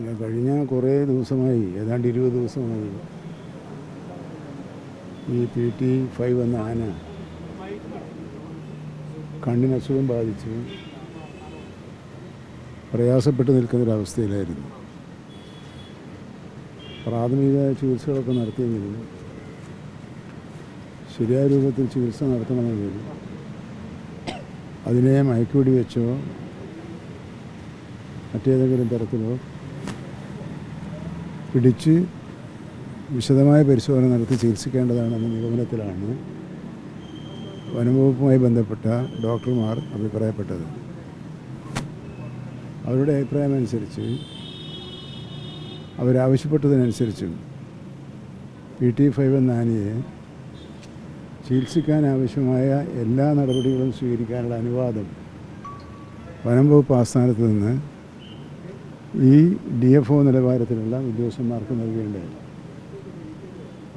ഇല്ല കഴിഞ്ഞ കുറേ ദിവസമായി ഏതാണ്ട് ഇരുപത് ദിവസമായി. ഈ പി ടി ഫൈവ് എന്ന ആന കണ്ണിന് അസുഖം ബാധിച്ച് പ്രയാസപ്പെട്ട് നിൽക്കുന്നൊരവസ്ഥയിലായിരുന്നു പ്രാഥമിക ചികിത്സകളൊക്കെ നടത്തിയെങ്കിലും ശരിയായ രൂപത്തിൽ ചികിത്സ നടത്തണമെങ്കിൽ അതിനെ മയക്കുപിടി വെച്ചോ മറ്റേതെങ്കിലും തരത്തിലോ പിടിച്ച് വിശദമായ പരിശോധന നടത്തി ചികിത്സിക്കേണ്ടതാണെന്ന നിഗമനത്തിലാണ് വനംവകുപ്പുമായി ബന്ധപ്പെട്ട ഡോക്ടർമാർ അഭിപ്രായപ്പെട്ടത്. അവരുടെ അഭിപ്രായമനുസരിച്ച് അവരാവശ്യപ്പെട്ടതിനനുസരിച്ചും പി ടി ഫൈവ് എന്ന ആനയെ ചികിത്സിക്കാൻ ആവശ്യമായ എല്ലാ നടപടികളും സ്വീകരിക്കാനുള്ള അനുവാദം വനം വകുപ്പ് ആസ്ഥാനത്ത് നിന്ന് ഈ ഡി എഫ് ഒ നിലവാരത്തിലുള്ള ഉദ്യോഗസ്ഥന്മാർക്ക് നൽകേണ്ടത്.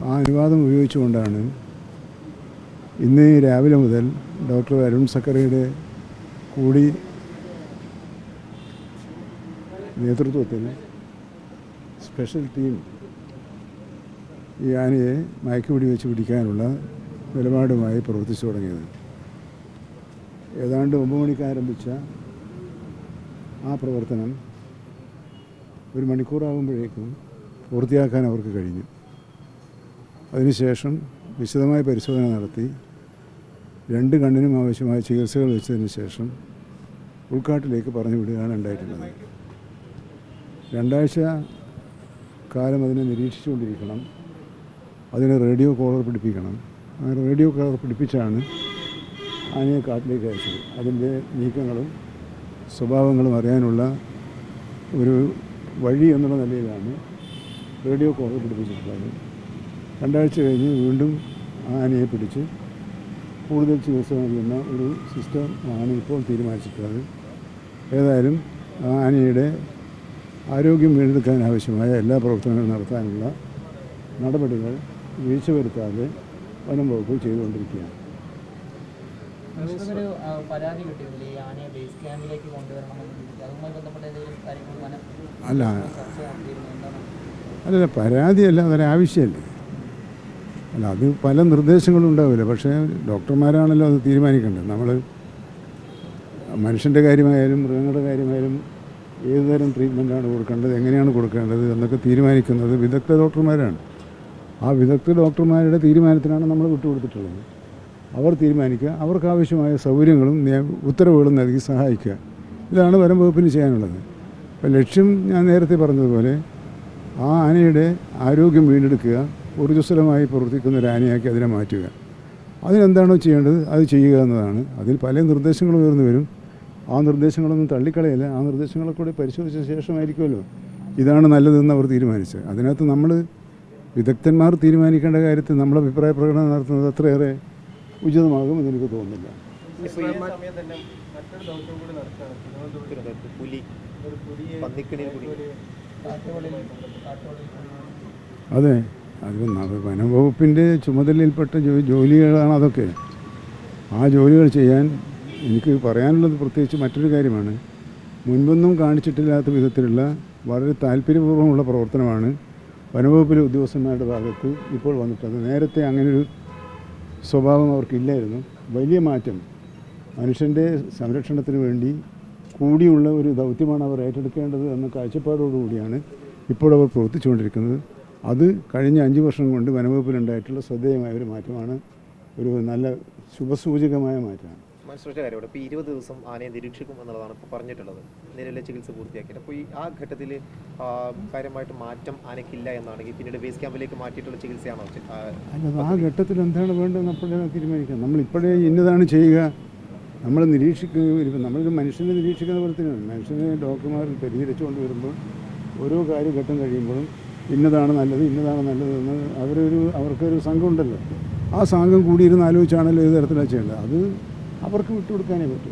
ആ അനുവാദം ഉപയോഗിച്ചുകൊണ്ടാണ് ഇന്ന് രാവിലെ മുതൽ ഡോക്ടർ അരുൺ സക്കറിയുടെ കൂടി നേതൃത്വത്തിൽ സ്പെഷ്യൽ ടീം ഈ ആനയെ മയക്കുപിടി വെച്ച് പിടിക്കാനുള്ള നിലപാടുമായി പ്രവർത്തിച്ചു തുടങ്ങിയത്. ഏതാണ്ട് ഒമ്പത് മണിക്ക് ആരംഭിച്ച ആ പ്രവർത്തനം ഒരു മണിക്കൂറാകുമ്പോഴേക്കും പൂർത്തിയാക്കാൻ അവർക്ക് കഴിഞ്ഞു. അതിനുശേഷം വിശദമായ പരിശോധന നടത്തി. രണ്ട് കണ്ണിനും ആവശ്യമായ ചികിത്സകൾ വെച്ചതിന് ശേഷം ഉൾക്കാട്ടിലേക്ക് പറഞ്ഞു വിടുകയാണ് ഉണ്ടായിട്ടുള്ളത്. രണ്ടാഴ്ച കാലം അതിനെ നിരീക്ഷിച്ചുകൊണ്ടിരിക്കണം. അതിന് റേഡിയോ കോളർ പിടിപ്പിക്കണം. ആ റേഡിയോ കോളർ പിടിപ്പിച്ചാണ് ആനയെ കാട്ടിലേക്ക് അയച്ചത്. അതിന്റെ നീക്കങ്ങളും സ്വഭാവങ്ങളും അറിയാനുള്ള ഒരു വഴി എന്നുള്ള നിലയിലാണ് റേഡിയോ കോളർ പിടിപ്പിച്ചിട്ടുള്ളത്. രണ്ടാഴ്ച കഴിഞ്ഞ് വീണ്ടും ആനയെ പിടിച്ച് കൂടുതൽ ചികിത്സ നൽകുന്ന ഒരു സിസ്റ്റം ആണ് ഇപ്പോൾ തീരുമാനിച്ചിട്ടുള്ളത്. ഏതായാലും ആനയുടെ ആരോഗ്യം വീണ്ടെടുക്കാൻ ആവശ്യമായ എല്ലാ പ്രവർത്തനങ്ങളും നടത്താനുള്ള നടപടികൾ വീഴ്ച വരുത്താതെ വനം വകുപ്പ് ചെയ്തുകൊണ്ടിരിക്കുകയാണ്. ഒരു പരാതി കിട്ടിയിട്ടില്ലേ ഈ ആനയെ ബേസ് ക്യാമ്പിലേക്ക് കൊണ്ടുവരണമെന്ന് അതുമായി ബന്ധപ്പെട്ട ഏതെങ്കിലും കാര്യങ്ങൾ വനം അല്ല. ചർച്ച നടത്തിയിരുന്നു? എന്താണ്? അല്ലല്ല പരാതിയല്ല അതൊരാവശ്യമല്ലേ അല്ല അത് പല നിർദ്ദേശങ്ങളും ഉണ്ടാവില്ല. പക്ഷേ ഡോക്ടർമാരാണല്ലോ അത് തീരുമാനിക്കേണ്ടത്. നമ്മൾ മനുഷ്യന്റെ കാര്യമായാലും മൃഗങ്ങളുടെ കാര്യമായാലും ഏത് തരം ട്രീറ്റ്മെന്റാണ് കൊടുക്കേണ്ടത് എങ്ങനെയാണ് കൊടുക്കേണ്ടത് എന്നൊക്കെ തീരുമാനിക്കുന്നത് വിദഗ്ധ ഡോക്ടർമാരാണ്. ആ വിദഗ്ധ ഡോക്ടർമാരുടെ തീരുമാനത്തിനാണ് നമ്മൾ വിട്ടുകൊടുത്തിട്ടുള്ളത്. അവർ തീരുമാനിക്കുക അവർക്ക് ആവശ്യമായ സൗകര്യങ്ങളും ഉത്തരവുകളും നൽകി സഹായിക്കുക. ഇതാണ് വനം വകുപ്പിന് ചെയ്യാനുള്ളത്. അപ്പോൾ ലക്ഷ്യം ഞാൻ നേരത്തെ പറഞ്ഞതുപോലെ ആ ആനയുടെ ആരോഗ്യം വീണ്ടെടുക്കുക ഊർജസ്വലമായി പ്രവർത്തിക്കുന്ന ഒരു ആനയാക്കി അതിനെ മാറ്റുക. അതിനെന്താണോ ചെയ്യേണ്ടത് അത് ചെയ്യുക എന്നതാണ്. അതിൽ പല നിർദ്ദേശങ്ങളും ഉയർന്നു വരും. ആ നിർദ്ദേശങ്ങളൊന്നും തള്ളിക്കളയല്ല. ആ നിർദ്ദേശങ്ങളെ കൂടി പരിശോധിച്ച ശേഷമായിരിക്കുമല്ലോ. ഇതാണ് നല്ലതെന്ന് അവർ തീരുമാനിച്ചത്. അതിനകത്ത് നമ്മൾ വിദഗ്ധന്മാർ തീരുമാനിക്കേണ്ട കാര്യത്തിൽ നമ്മുടെ അഭിപ്രായ പ്രകടനം നടത്തുന്നത് അത്രയേറെ ഉചിതമാകുമെന്ന് എന്നെനിക്ക് തോന്നുന്നില്ല. അതെ അത് വനംവകുപ്പിന്റെ വനം വകുപ്പിന്റെ ചുമതലയിൽപ്പെട്ട ജോ ജോലികളാണ് അതൊക്കെ. ആ ജോലികൾ ചെയ്യാൻ എനിക്ക് പറയാനുള്ളത് പ്രത്യേകിച്ച് മറ്റൊരു കാര്യമാണ്. മുൻപൊന്നും കാണിച്ചിട്ടില്ലാത്ത വിധത്തിലുള്ള വളരെ താല്പര്യപൂർവമുള്ള പ്രവർത്തനമാണ് വനംവകുപ്പിലെ ഉദ്യോഗസ്ഥന്മാരുടെ ഭാഗത്ത് ഇപ്പോൾ വന്നിട്ടുള്ളത്. നേരത്തെ അങ്ങനൊരു സ്വഭാവം അവർക്കില്ലായിരുന്നു. വലിയ മാറ്റം. മനുഷ്യന്റെ സംരക്ഷണത്തിന് വേണ്ടി കൂടിയുള്ള ഒരു ദൗത്യമാണ് അവർ ഏറ്റെടുക്കേണ്ടത് എന്ന കാഴ്ചപ്പാടോടുകൂടിയാണ് ഇപ്പോൾ അവർ പ്രവർത്തിച്ചുകൊണ്ടിരിക്കുന്നത്. അത് കഴിഞ്ഞ അഞ്ച് വർഷം കൊണ്ട് വനവകുപ്പിലുണ്ടായിട്ടുള്ള ശ്രദ്ധേയമായ ഒരു മാറ്റമാണ്. ഒരു നല്ല ശുഭസൂചകമായ മാറ്റമാണ്. മനസ്സിലാച്ച കാര്യം ഇവിടെ ഇപ്പോൾ ഇരുപത് ദിവസം ആനയെ നിരീക്ഷിക്കും എന്നുള്ളതാണ് ഇപ്പോൾ പറഞ്ഞിട്ടുള്ളത്. നിലവിലെ ചികിത്സ പൂർത്തിയാക്കിയിട്ട്. അപ്പോൾ ഈ ആ ഘട്ടത്തിൽ കാര്യമായിട്ട് മാറ്റം ആനയ്ക്കില്ല എന്നാണെങ്കിൽ പിന്നീട് ബേസ് ക്യാമ്പിലേക്ക് മാറ്റിയിട്ടുള്ള ചികിത്സയാണോ? ആ, ഘട്ടത്തിൽ എന്താണ് വേണ്ടതെന്ന് അപ്പോഴേ തീരുമാനിക്കാം. നമ്മൾ ഇപ്പോഴേ ഇന്നതാണ് ചെയ്യുക. നമ്മൾ നിരീക്ഷിക്കുക നമ്മളൊരു മനുഷ്യനെ നിരീക്ഷിക്കുന്ന പോലെ തന്നെയാണ് മനുഷ്യനെ ഡോക്ടർമാർ പരിഹരിച്ചുകൊണ്ട് വരുമ്പോൾ ഓരോ കാര്യഘട്ടം കഴിയുമ്പോഴും ഇന്നതാണ് നല്ലത് ഇന്നതാണ് നല്ലതെന്ന് അവരൊരു അവർക്കൊരു സംഘമുണ്ടല്ലോ ആ സംഘം കൂടിയിരുന്ന് ആലോചിച്ചാണല്ലോ ഏത് തരത്തിലാണ് ചെയ്യേണ്ടത്. അത് അവർക്ക് വിട്ടുകൊടുക്കാനേ പറ്റൂ.